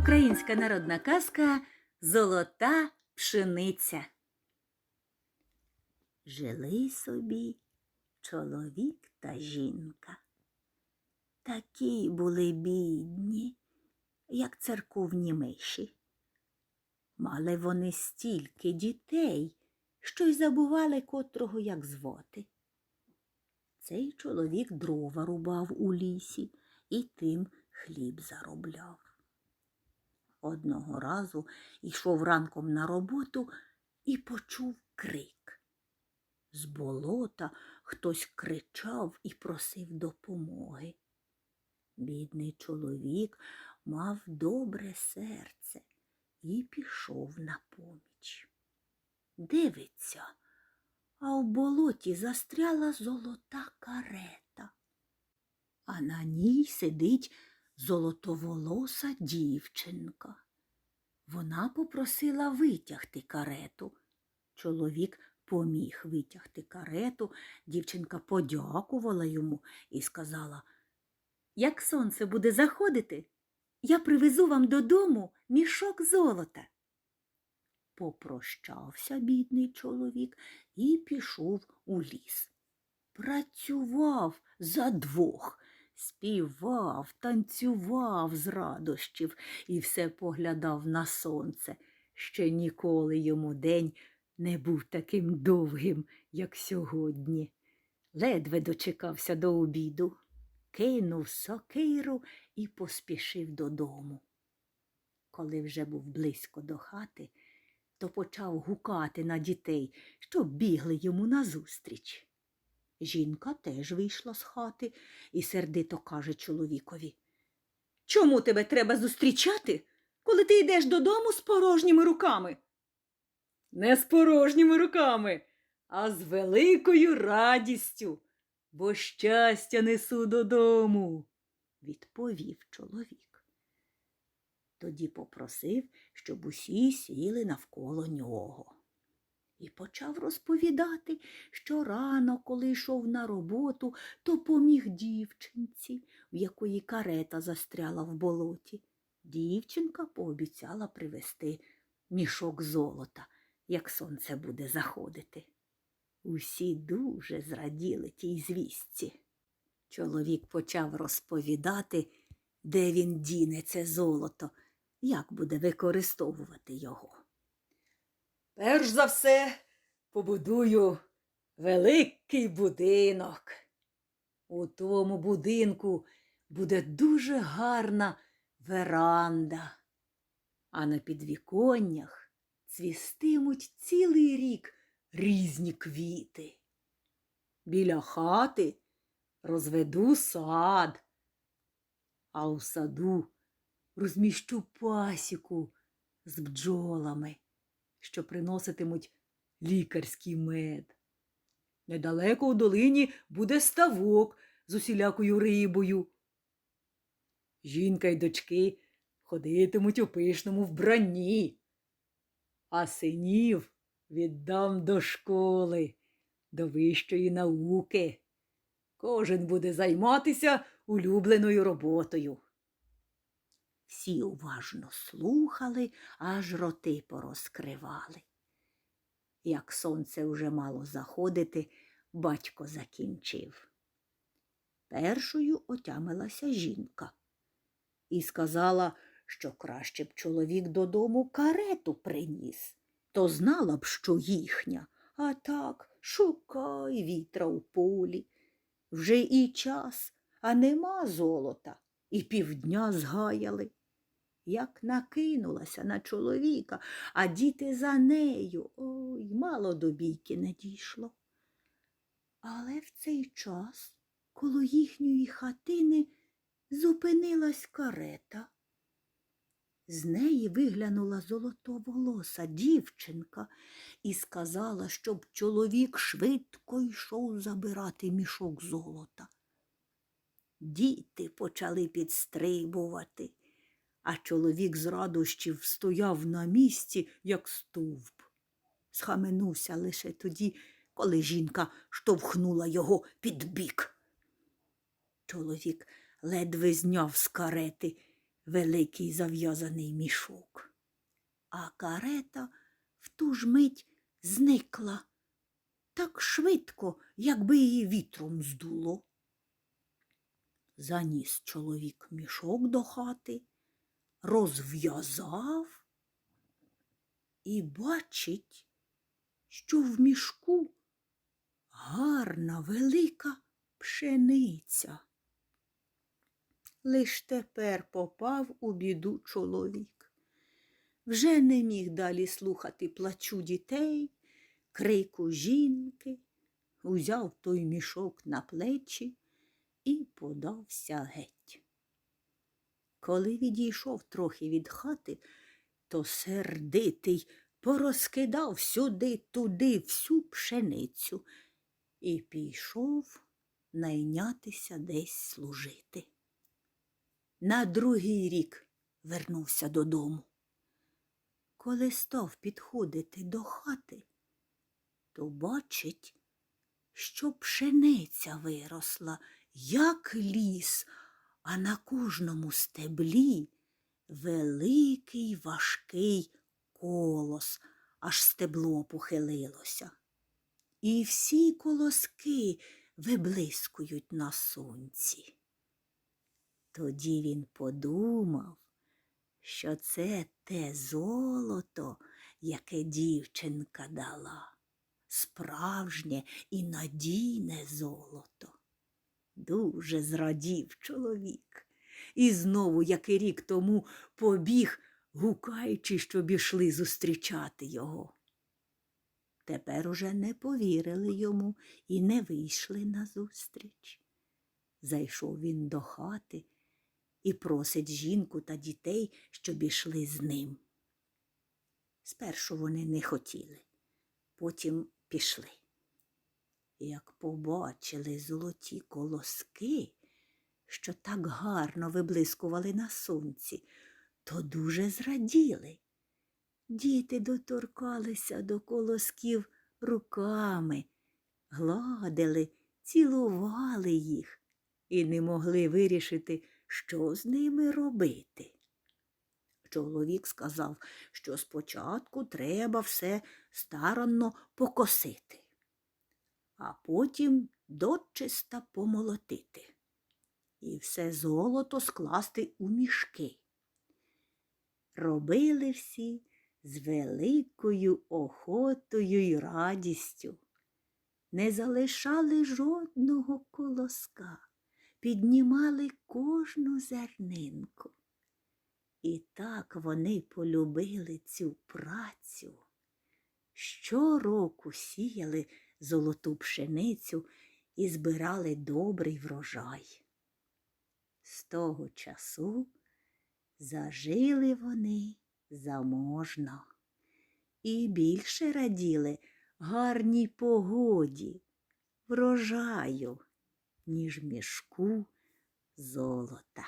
Українська народна казка Золота пшениця. Жили собі чоловік та жінка. Такі були бідні, як церковні миші. Мали вони стільки дітей, що й забували котрого як звати. Цей чоловік дрова рубав у лісі і тим хліб заробляв. Одного разу йшов ранком на роботу і почув крик. З болота хтось кричав і просив допомоги. Бідний чоловік мав добре серце і пішов на поміч. Дивиться, а в болоті застряла золота карета, а на ній сидить золотоволоса дівчинка. Вона попросила витягти карету. Чоловік поміг витягти карету, дівчинка подякувала йому і сказала Як сонце буде заходити, я привезу вам додому мішок золота. Попрощався бідний чоловік і пішов у ліс. Працював за двох, співав, танцював з радощів і все поглядав на сонце. Ще ніколи йому день не був таким довгим, як сьогодні. Ледве дочекався до обіду, кинув сокиру і поспішив додому. Коли вже був близько до хати, то почав гукати на дітей, щоб бігли йому назустріч. Жінка теж вийшла з хати і сердито каже чоловікові. Чому тебе треба зустрічати, коли ти йдеш додому з порожніми руками? Не з порожніми руками, а з великою радістю, бо щастя несу додому, відповів чоловік. Тоді попросив, щоб усі сіли навколо нього. І почав розповідати, що рано, коли йшов на роботу, то поміг дівчинці, в якої карета застряла в болоті. Дівчинка пообіцяла привезти мішок золота, як сонце буде заходити. Усі дуже зраділи тій звістці. Чоловік почав розповідати, де він діне це золото, як буде використовувати його. Перш за все побудую великий будинок. У тому будинку буде дуже гарна веранда, а на підвіконнях цвістимуть цілий рік різні квіти. Біля хати розведу сад, а у саду розміщу пасіку з бджолами що приноситимуть лікарський мед. Недалеко у долині буде ставок з усілякою рибою. Жінка й дочки ходитимуть у пишному вбранні, а синів віддам до школи, до вищої науки. Кожен буде займатися улюбленою роботою. Всі уважно слухали, аж роти порозкривали. Як сонце вже мало заходити, батько закінчив. Першою отямилася жінка і сказала, що краще б чоловік додому карету приніс, то знала б, що їхня, а так шукай вітра у полі. Вже і час, а нема золота, і півдня згаяли як накинулася на чоловіка, а діти за нею. Ой, мало до бійки не дійшло. Але в цей час коло їхньої хатини зупинилась карета. З неї виглянула золотоволоса дівчинка і сказала, щоб чоловік швидко йшов забирати мішок золота. Діти почали підстрибувати а чоловік з радощів стояв на місці, як стовп. Схаменувся лише тоді, коли жінка штовхнула його під бік. Чоловік ледве зняв з карети великий зав'язаний мішок. А карета в ту ж мить зникла так швидко, якби її вітром здуло. Заніс чоловік мішок до хати, розв'язав і бачить, що в мішку гарна велика пшениця. Лиш тепер попав у біду чоловік. Вже не міг далі слухати плачу дітей, крику жінки, узяв той мішок на плечі і подався геть. Коли відійшов трохи від хати, то сердитий порозкидав сюди туди всю пшеницю і пішов найнятися десь служити. На другий рік вернувся додому. Коли став підходити до хати, то бачить, що пшениця виросла, як ліс, а на кожному стеблі великий важкий колос, аж стебло похилилося. І всі колоски виблискують на сонці. Тоді він подумав, що це те золото, яке дівчинка дала, справжнє і надійне золото. Дуже зрадів чоловік. І знову, як і рік тому, побіг, гукаючи, щоб ішли зустрічати його. Тепер уже не повірили йому і не вийшли назустріч. Зайшов він до хати і просить жінку та дітей, щоб ішли з ним. Спершу вони не хотіли, потім пішли. Як побачили золоті колоски, що так гарно виблискували на сонці, то дуже зраділи. Діти доторкалися до колосків руками, гладили, цілували їх і не могли вирішити, що з ними робити. Чоловік сказав, що спочатку треба все старанно покосити, а потім дочиста помолотити і все золото скласти у мішки. Робили всі з великою охотою й радістю, не залишали жодного колоска, піднімали кожну зернинку. І так вони полюбили цю працю. Щороку сіяли золоту пшеницю і збирали добрий врожай. З того часу зажили вони заможно і більше раділи гарній погоді, врожаю, ніж мішку золота.